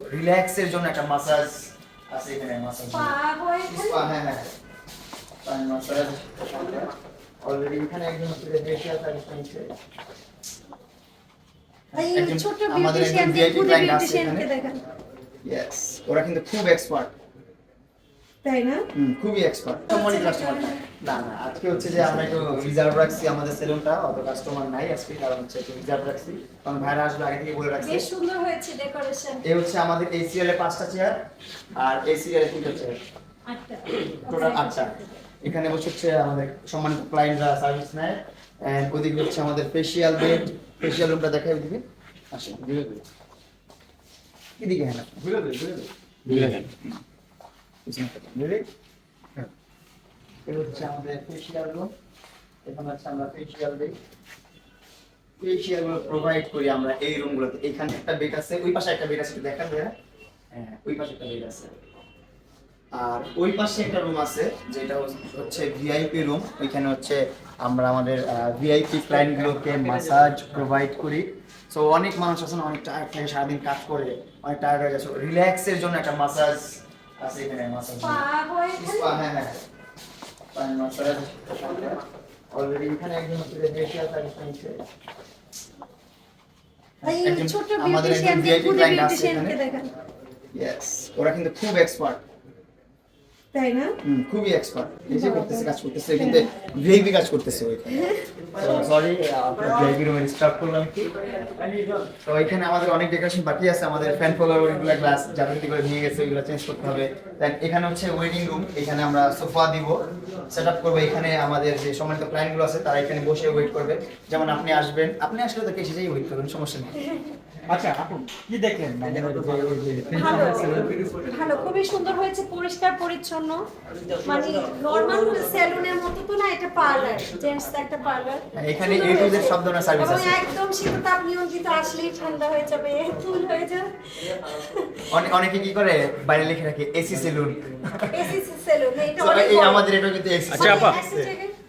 রিল্যাক্সের জন্য একটা মাসাজ আছে এখানে মাসাজ পা হয়? হ্যাঁ। পানি মাসাজ অলরেডি এখানে একজন ফেসিয়াল সার্ভিস আছে এই ছোট ছোট্ট আমাদের একজন বিউটিশিয়ান খুদে client আছে বিউটিশিয়ানকে এখানে। ইয়েস ওরা কিন্তু খুব এক্সপার্ট তাই না? খুবই এক্সপার্ট সম্মানিত কাস্টমার না না আজকে হচ্ছে যে আমরা একটু রিজার্ভ রাখছি আমাদের সেলুনটা অত কাস্টমার নাই আজকে কারণ হচ্ছে একটু রিজার্ভ রাখছি। কারণ ভাইরা আসবে আগে থেকে বলে রাখছি। বেশ সুন্দর হয়েছে ডেকোরেশন এই হচ্ছে আমাদের এই সিরিয়ালে পাঁচটা চেয়ার আর এই সিরিয়ালে তিনটা চেয়ার আটটা টোটাল আটটা। এখানে বসে হচ্ছে আমাদের সম্মানিত ক্লায়েন্টরা সার্ভিস নেয়। এন্ড ওদিকে হচ্ছে আমাদের ফেসিয়াল বেড ফেসিয়াল রুমটা দেখাই ওদিকে। আসেন ধীরে ধীরে এদিকে হ্যাঁ ধীরে ধীরে ধীরে ধীরে পিছনে তাকান, ready? হ্যাঁ। এই রুম হচ্ছে আমরা প্রোভাইড করি আমরা এই এখানে একটা বেড আছে ওই পাশে একটা বেড আছে হ্যাঁ ওই পাশে একটা বেড আছে আর ওই পাশে একটা রুম আছে যেটা হচ্ছে ভিআইপি রুম ওইখানে হচ্ছে আমরা আমাদের ভিআইপি ক্লায়েন্টগুলোকে মাসাজ প্রোভাইড করি সো অনেক মানুষ আছেন অনেক টায়ার্ড থাকে সারাদিন কাজ করে অনেক টায়ার্ড হয়ে গেছে রিল্যাক্সের জন্য একটা মাসাজ আছে এখানে মাসাজ পা হয় এখানে? হ্যাঁ হ্যাঁ পানি মাসাজ অলরেডি এখানে একজন হচ্ছে এই একজন- ছোট্ট আমাদের একজন ভিআইপি ক্লায়েন্ট আছে এখানে ইয়েস ওরা কিন্তু খুব এক্সপার্ট তাই না? খুবই এক্সপার্ট এই যে করতেছে কাজ করতেছে কিন্তু ভিআইপি কাজ করতেছে ওইখানে সরি ভিআইপি রুমে ডিস্টার্ব করলাম কি? তো এখানে আমাদের অনেক ডেকোরেশন বাকি আছে আমাদের ফ্যান ফলোয়ার ওইগুলো গ্লাস যাবতীয় করে নিয়ে গেছে ওইগুলো চেঞ্জ করতে হবে। দেন এখানে হচ্ছে ওয়েটিং রুম এখানে আমরা সোফা দিব সেট আপ করব। এখানে আমাদের যে সম্মানিত ক্লায়েন্টগুলো আছে তারা এখানে বসে ওয়েট করবে। যেমন আপনি আসবেন আপনি আসলে তো এসে যাই ওয়েট করবেন সমস্যা নেই। আচ্ছা আপু কি দেখলেন? মানে যে- যে- যে ভালো খুবই সুন্দর হয়েছে পরিষ্কার পরিচ্ছন্ন। মানে নর্মাল সেলুনের মতো তো না এটা পার্লার জেন্টস একটা পার্লার এখানে A to Z সব ধরনের service আছে। একদম শীততাপ নিয়ন্ত্রিত আসলেই ঠান্ডা হয়ে যাবে কুল হয়ে যাবে। অনেক অনেকে কি করে? বাইরে লিখে রাখে এসি সেলুন এসি সেলুন এটা অনেক আমাদের এটা কিন্তু এসি আচ্ছা, আপা।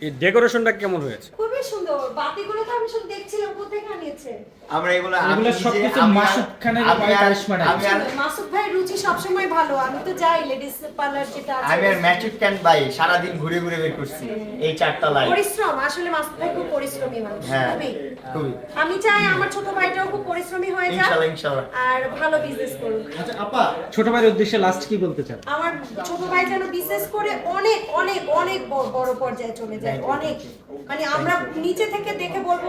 এই ডেকোরেশনটা কেমন হয়েছে? খুবই সুন্দর। বাতিগুলো তো আমি শুধু দেখছিলাম কোথায় আমরা এগুলো এগুলো সবকিছু মাসুদ খানের আমি কারিশমা নাই। আমি আর মাসুদ ভাই রুচি সবসময় ভালো আমি তো যাই লেডিস পার্লার যেটা আছে। আমি আর ম্যাট্রিক ক্যান বাই সারাদিন ঘুরে ঘুরে বের করছি এই চারটা লাইন পরিশ্রম আসলে মাসুদ ভাই খুব পরিশ্রমী মানুষ খুবই। খুবই। আমি চাই আমার ছোট ভাইটাও খুব পরিশ্রমী হয়ে যাক ইনশাআল্লাহ ইনশাআল্লাহ আর ভালো বিজনেস করুক। আচ্ছা আপা। ছোট ভাইয়ের উদ্দেশ্যে লাস্ট কি বলতে চান? আমার ছোট ভাই যেন বিজনেস করে অনেক অনেক অনেক বড় পর্যায়ে চলে যায় অনেক। মানে আমরা নিচে থেকে দেখে বলব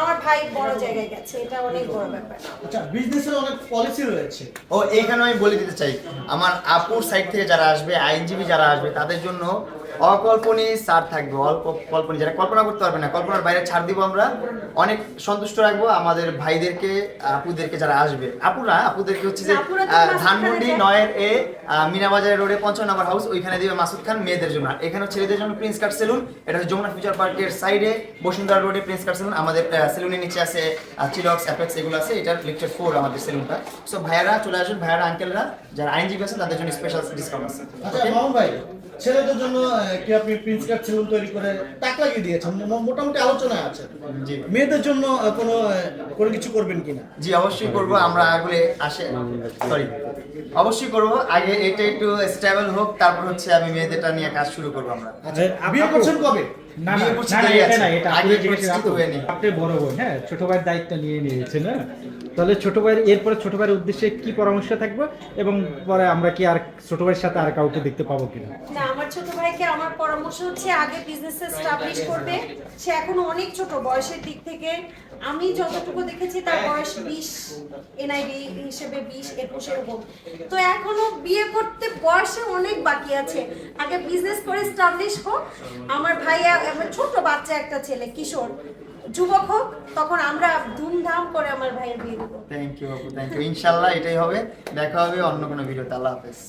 আমার ভাই বড় জায়গায় গেছে এটা অনেক বড় ব্যাপার। আচ্ছা বিজনেসের অনেক পলিসি রয়েছে। ও এইখানে আমি বলে দিতে চাই আমার আপুর সাইড থেকে যারা আসবে আইনজীবী যারা আসবে তাদের জন্য অকল্পনীয় ছাড় থাকবে অল্প কল্পনীয় যারা কল্পনা করতে পারবে না কল্পনার বাইরে ছাড় দিব আমরা। অনেক সন্তুষ্ট রাখব আমাদের ভাইদেরকে আপুদেরকে যারা আসবে। আপুরা আপুদেরকে হচ্ছে যে ধানমন্ডি নয়ের এ আহ, মিনাবাজার রোডে পঞ্চান্ন নম্বর হাউস ওইখানে দিবে মাসুদ খান মেয়েদের জন্য। আর এখানে ছেলেদের জন্য প্রিন্স কাট সেলুন এটা হচ্ছে যমুনা ফিউচার পার্কের সাইডে বসুন্ধরা রোডে প্রিন্স কাট সেলুন আমাদের সেলুনের নিচে আছে চিলক্স অ্যাপেক্স এগুলো আছে এটার লেকচার ফোর আমাদের সেলুনটা সো ভাইয়ারা চলে আসুন ভাইয়ারা আঙ্কেলরা যারা আইনজীবী আছে তাদের জন্য স্পেশাল ডিসকাউন্ট আছে। আচ্ছা ভাই ছেলেদের জন্য আপনি প্রিন্স কাট সেলুন তৈরি করে টাকা লাগিয়ে দিয়েছেন। মোটামুটি আলোচনায় আছে। মেয়েদের জন্য কোনো কোনো কিছু করবেন কিনা? জি অবশ্যই করব। আমরা আগে আসে সরি অবশ্যই করব। আগে এটা একটু স্টেবল হোক তারপর হচ্ছে আমি মেয়েদেরটা নিয়ে কাজ শুরু করব আমরা। আচ্ছা বিয়ে করছেন কবে? না না না করছি না, দেরি এটা না এটা আগে জিজ্ঞেস পরিস্থিতি আপু, আপনি বড় বোন হ্যাঁ ছোট ভাইয়ের দায়িত্ব নিয়ে নিয়েছেন হ্যাঁ? তাহলে ছোট ভাইয়ের এরপরে ছোট ভাইয়ের উদ্দেশ্যে কি পরামর্শ থাকবে? এবং পরে আমরা কি আর ছোট ভাইয়ের সাথে আর কাউকে দেখতে পাবো কিনা? না আমার ছোট ভাইকে আমার পরামর্শ হচ্ছে আগে বিজনেস এস্টাবলিশ করবে। সে এখনও অনেক ছোট, বয়সের দিক থেকে। আমি যতটুকু দেখেছি, তার বয়স বিশ এনআইডি হিসেবে বিশ একুশ এরকম তো এখনও বিয়ে করতে বয়সে অনেক বাকি আছে। আগে বিজনেস করে এস্টাবলিশ হোক। আমার ভাই আমার ছোট বাচ্চা একটা ছেলে, কিশোর। যুবক হোক, তখন আমরা ধুমধাম করে আমার ভাইয়ের বিয়ে দেবো। থ্যাংক ইউ থ্যাংক ইউ ইনশাআল্লাহ এটাই হবে। দেখা হবে অন্য কোনো ভিডিওতে। আল্লাহ হাফেজ।